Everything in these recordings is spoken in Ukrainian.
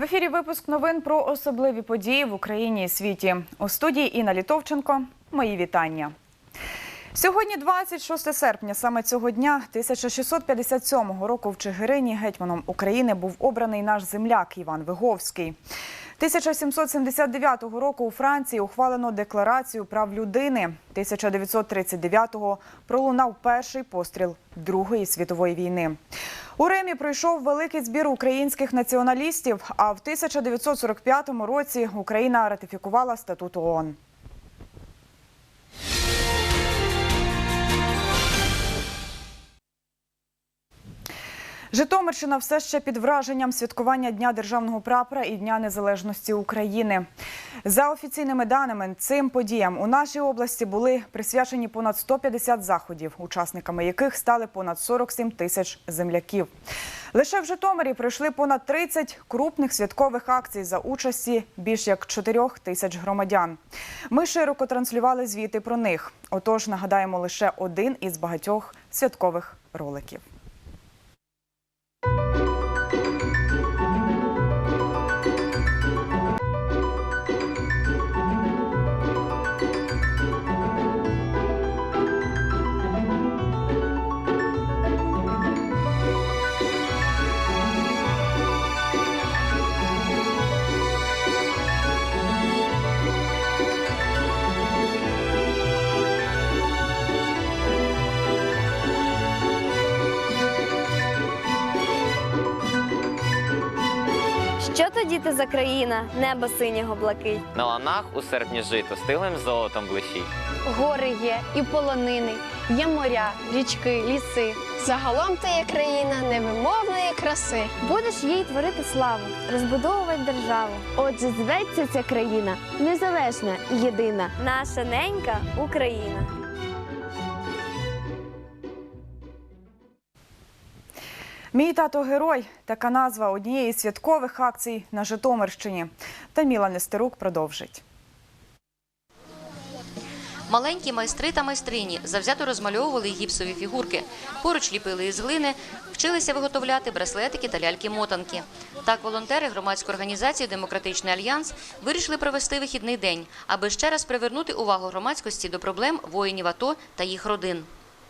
ефірі випуск новин про особливі події в Україні і світі. У студії Інна Літовченко. Мої вітання. Сьогодні, 26 серпня, саме цього дня, 1657 року в Чигирині гетьманом України був обраний наш земляк Іван Виговський. 1779 року у Франції ухвалено декларацію прав людини. 1939-го пролунав перший постріл Другої світової війни. У Римі пройшов великий збір українських націоналістів. А в 1945 році Україна ратифікувала статут ООН. Житомирщина все ще під враженням святкування Дня державного прапора і Дня незалежності України. За офіційними даними, цим подіям у нашій області були присвячені понад 150 заходів, учасниками яких стали понад 47 тисяч земляків. Лише в Житомирі пройшли понад 30 крупних святкових акцій за участі більш як 4 тисяч громадян. Ми широко транслювали звіти про них. Отож, нагадаємо лише один із багатьох святкових роликів. Що то діти за країна, небо синього блакить. На ланах у серпні жито стилим золотом блищить. Гори є і полонини, є моря, річки, ліси. Загалом то є країна невимовної краси. Будеш їй творити славу, розбудовувати державу. Отже, зветься ця країна незалежна і єдина. Наша ненька Україна. Мій тато герой така назва однієї з святкових акцій на Житомирщині. Таміла Нестерук продовжить. Маленькі майстри та майстрині завзято розмальовували гіпсові фігурки. Поруч ліпили із глини, вчилися виготовляти браслетики та ляльки-мотанки. Так, волонтери громадської організації Демократичний альянс вирішили провести вихідний день, аби ще раз привернути увагу громадськості до проблем воїнів АТО та їх родин.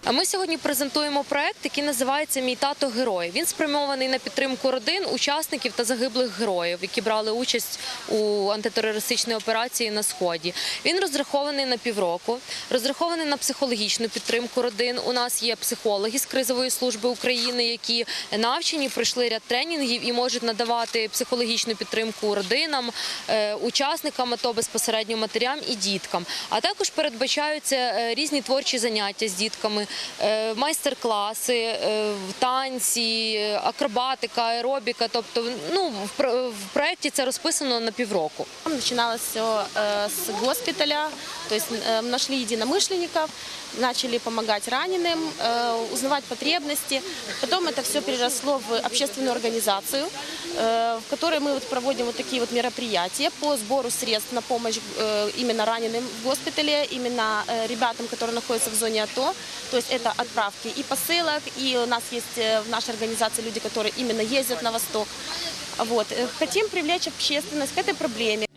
А ми сьогодні презентуємо проект, який називається Мій тато герой. Він спрямований на підтримку родин, учасників та загиблих героїв, які брали участь у антитерористичній операції на сході. Він розрахований на півроку, розрахований на психологічну підтримку родин. У нас є психологи з кризової служби України, які навчені, пройшли ряд тренінгів і можуть надавати психологічну підтримку родинам, е, учасникам АТО безпосередньо матерям і діткам. А також передбачаються е, різні творчі заняття з дітками, майстер-класи, е, танці, е, акробатика, аеробіка. Тобто, ну в про- в проєкті це розписано на півроку. Начиналось все э, с госпиталя, то есть э, нашли единомышленников, начали помогать раненым, э, узнавать потребности. Потом это все переросло в общественную организацию, э, в которой мы вот проводим вот такие вот мероприятия по сбору средств на помощь э, именно раненым в госпитале, именно э, ребятам, которые находятся в зоне АТО. То есть это отправки и посылок, и у нас есть э, в нашей организации люди, которые именно ездят на восток. Вот. Э, Хотим привлечь общественность к этой проблеме.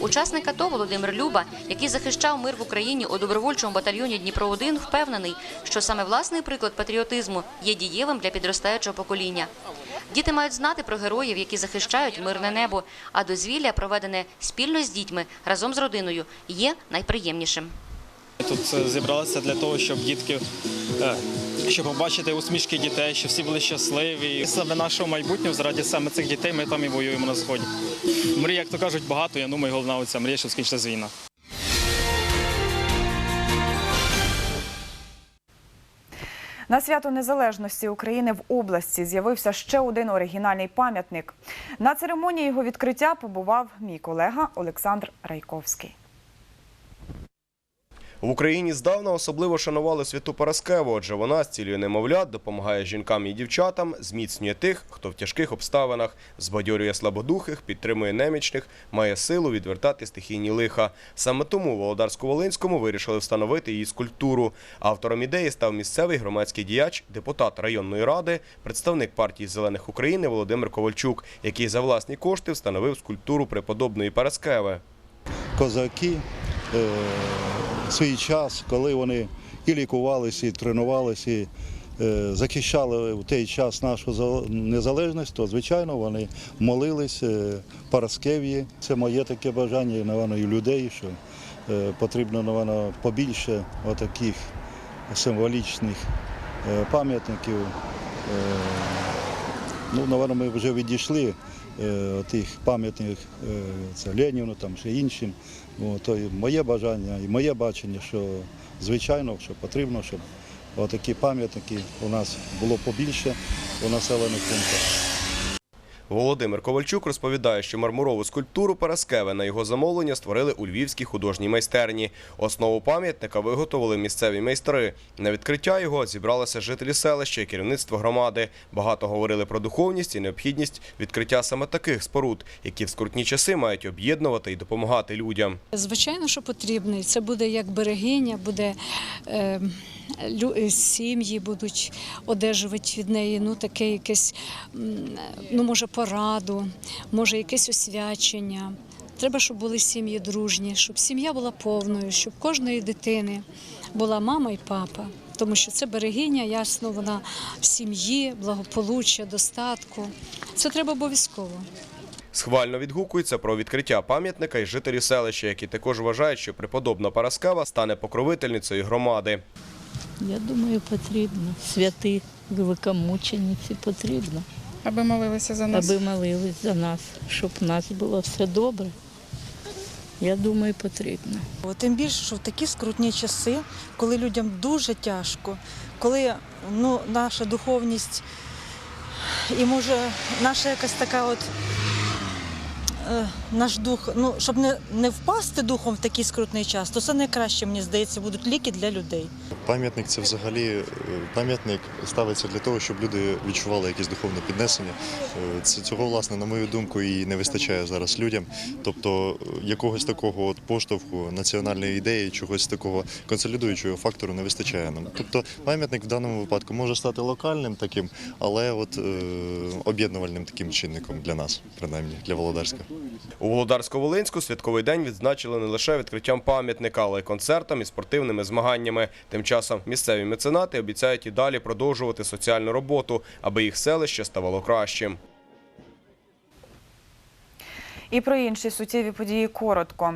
Учасник АТО Володимир Люба, який захищав мир в Україні у добровольчому батальйоні Дніпро 1 впевнений, що саме власний приклад патріотизму є дієвим для підростаючого покоління. Діти мають знати про героїв, які захищають мирне небо, а дозвілля, проведене спільно з дітьми разом з родиною, є найприємнішим. Тут е, зібралися для того, щоб дітки, е, щоб побачити усмішки дітей, щоб всі були щасливі. Саме нашого майбутнього, заради саме цих дітей, ми там і воюємо на сході. Мрій, як то кажуть, багато. Я думаю, головна оця мрія, щоб скінчилась війна. На свято незалежності України в області з'явився ще один оригінальний пам'ятник. На церемонії його відкриття побував мій колега Олександр Райковський. В Україні здавна особливо шанували святу Параскеву, адже вона зцілює немовлят, допомагає жінкам і дівчатам, зміцнює тих, хто в тяжких обставинах, збадьорює слабодухих, підтримує немічних, має силу відвертати стихійні лиха. Саме тому Володарську-Волинському вирішили встановити її скульптуру. Автором ідеї став місцевий громадський діяч, депутат районної ради, представник партії Зелених України Володимир Ковальчук, який за власні кошти встановив скульптуру преподобної Параскеви. козаки свій час, коли вони і лікувалися, і тренувалися, і е, захищали в той час нашу за- незалежність, то звичайно вони молились е, Параскев'ї. Це моє таке бажання, напевно, і людей, що е, потрібно напевно, побільше отаких символічних е, пам'ятників. Е, Ну, напевно, ми вже відійшли е, тих пам'ятних е, це Леніну, там іншим. То і моє бажання і моє бачення, що звичайно, що потрібно, щоб такі пам'ятники у нас було побільше у населених пунктах. Володимир Ковальчук розповідає, що мармурову скульптуру Параскеви на його замовлення створили у львівській художній майстерні. Основу пам'ятника виготовили місцеві майстри. На відкриття його зібралися жителі селища і керівництво громади. Багато говорили про духовність і необхідність відкриття саме таких споруд, які в скрутні часи мають об'єднувати і допомагати людям. Звичайно, що потрібний. Це буде як берегиня, буде е, е, сім'ї будуть одержувати від неї. Ну таке якесь, ну може пораду, може якесь освячення. Треба, щоб були сім'ї дружні, щоб сім'я була повною, щоб кожної дитини була мама і папа. Тому що це берегиня, ясно, вона в сім'ї, благополуччя, достатку. Це треба обов'язково. Схвально відгукуються про відкриття пам'ятника і жителі селища, які також вважають, що преподобна Параскева стане покровительницею громади. Я думаю, потрібно. Святи великомучениці потрібно, Аби молилися за нас. аби молились за нас, щоб в нас було все добре. Я думаю, потрібно. Тим більше, що в такі скрутні часи, коли людям дуже тяжко, коли ну, наша духовність і може наша якась така от. Е, Наш дух, ну щоб не, не впасти духом в такий скрутний час, то це найкраще, мені здається, будуть ліки для людей. Пам'ятник це взагалі е, пам'ятник ставиться для того, щоб люди відчували якесь духовне піднесення. Е, Це цього, власне, на мою думку, і не вистачає зараз людям. Тобто якогось такого от поштовху національної ідеї, чогось такого консолідуючого фактору не вистачає нам. Тобто пам'ятник в даному випадку може стати локальним таким, але от е, об'єднувальним таким чинником для нас, принаймні для Володарська. У Володарсько-Волинську святковий день відзначили не лише відкриттям пам'ятника, але й концертами і спортивними змаганнями. Тим часом місцеві меценати обіцяють і далі продовжувати соціальну роботу, аби їх селище ставало кращим. І про інші суттєві події коротко.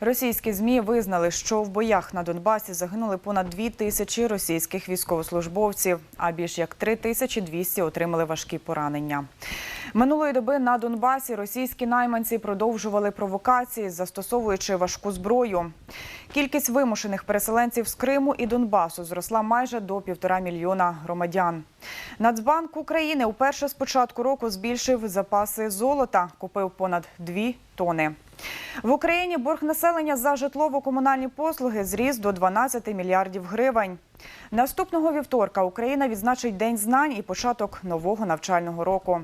Російські змі визнали, що в боях на Донбасі загинули понад дві тисячі російських військовослужбовців, а більш як 3200 отримали важкі поранення. Минулої доби на Донбасі російські найманці продовжували провокації, застосовуючи важку зброю. Кількість вимушених переселенців з Криму і Донбасу зросла майже до півтора мільйона громадян. Нацбанк України уперше з початку року збільшив запаси золота, купив понад дві тони. В Україні борг населення за житлово-комунальні послуги зріс до 12 мільярдів гривень. Наступного вівторка Україна відзначить День знань і початок нового навчального року.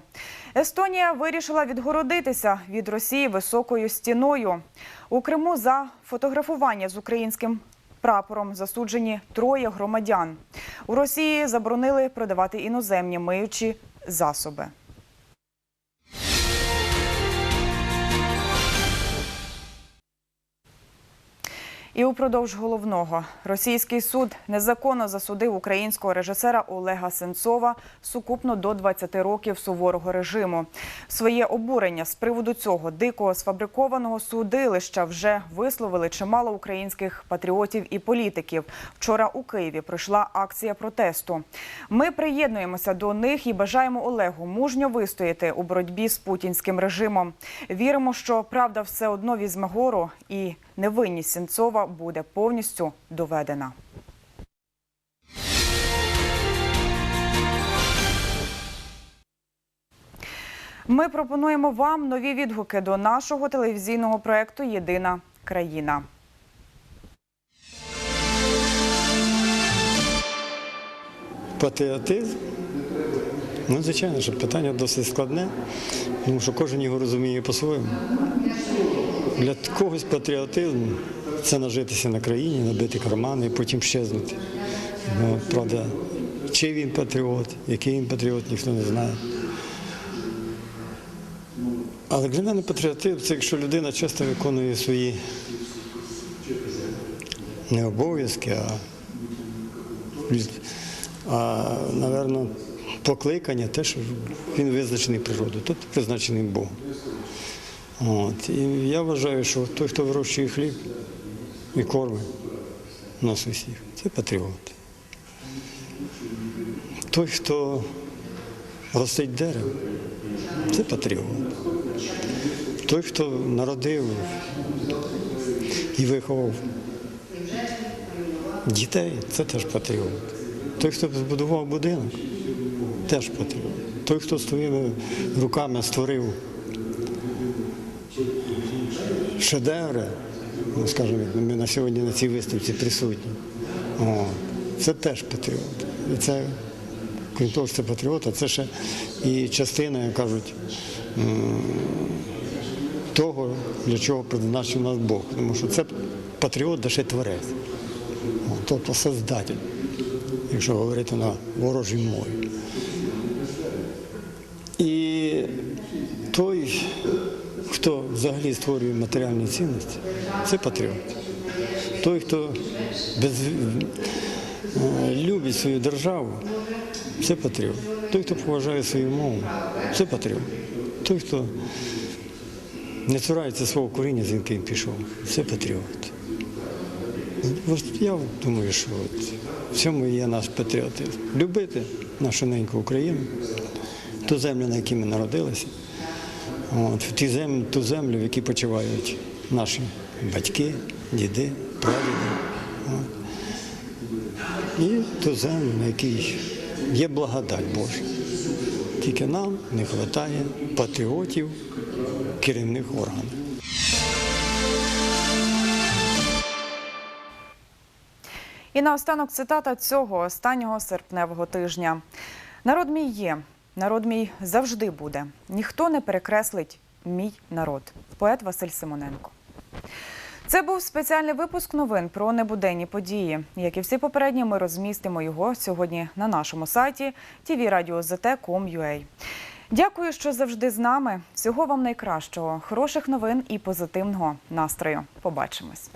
Естонія вирішила відгородитися від Росії високою стіною. У Криму за фотографування з українським прапором засуджені троє громадян. У Росії заборонили продавати іноземні миючі засоби. І упродовж головного російський суд незаконно засудив українського режисера Олега Сенцова сукупно до 20 років суворого режиму. Своє обурення з приводу цього дикого сфабрикованого судилища вже висловили чимало українських патріотів і політиків. Вчора у Києві пройшла акція протесту. Ми приєднуємося до них і бажаємо Олегу мужньо вистояти у боротьбі з путінським режимом. Віримо, що правда все одно візьме гору і невинність Сенцова буде повністю доведена. Ми пропонуємо вам нові відгуки до нашого телевізійного проєкту Єдина країна. Патріотизм. Ну, звичайно, що питання досить складне, тому що кожен його розуміє по-своєму. Для когось патріотизм це нажитися на країні, набити кармани і потім щезнути. Ну, правда, чи він патріот, який він патріот, ніхто не знає. Але для мене патріотизм це якщо людина часто виконує свої не обов'язки, а, а напевно, покликання, те, що він визначений природою, тобто призначений Богом. От. І я вважаю, що той, хто вирощує хліб і кормить нас усіх, це патріот. Той, хто ростить дерево, це патріот. Той, хто народив і виховав дітей, це теж патріот. Той, хто збудував будинок, теж патріот. Той, хто своїми руками створив шедеври, ну, скажімо, ми на сьогодні на цій виставці присутні, це теж патріот. І це, крім того, що це патріот, а це ще і частина, як кажуть, того, для чого призначив нас Бог. Тому що це патріот, де ще творець. Тобто создатель, якщо говорити на ворожій мові. І той, хто взагалі створює матеріальні цінності, це патріот. Той, хто без, е, любить свою державу, це патріот. Той, хто поважає свою мову, це патріот. Той, хто не цурається свого коріння, з яким пішов, це патріот. Я думаю, що от в цьому є наш патріотизм. Любити нашу неньку Україну, ту землю, на якій ми народилися, от, в ті землю, ту землю, в якій почувають наші батьки, діди, прадіди. І ту землю, на якій є благодать Божа. Тільки нам не вистачає патріотів керівних органів. І наостанок цитата цього останнього серпневого тижня. Народ мій є, народ мій завжди буде. Ніхто не перекреслить мій народ. Поет Василь Симоненко. Це був спеціальний випуск новин про небуденні події. Як і всі попередні, ми розмістимо його сьогодні на нашому сайті tvradio.zt.com.ua. Дякую, що завжди з нами. Всього вам найкращого, хороших новин і позитивного настрою. Побачимось.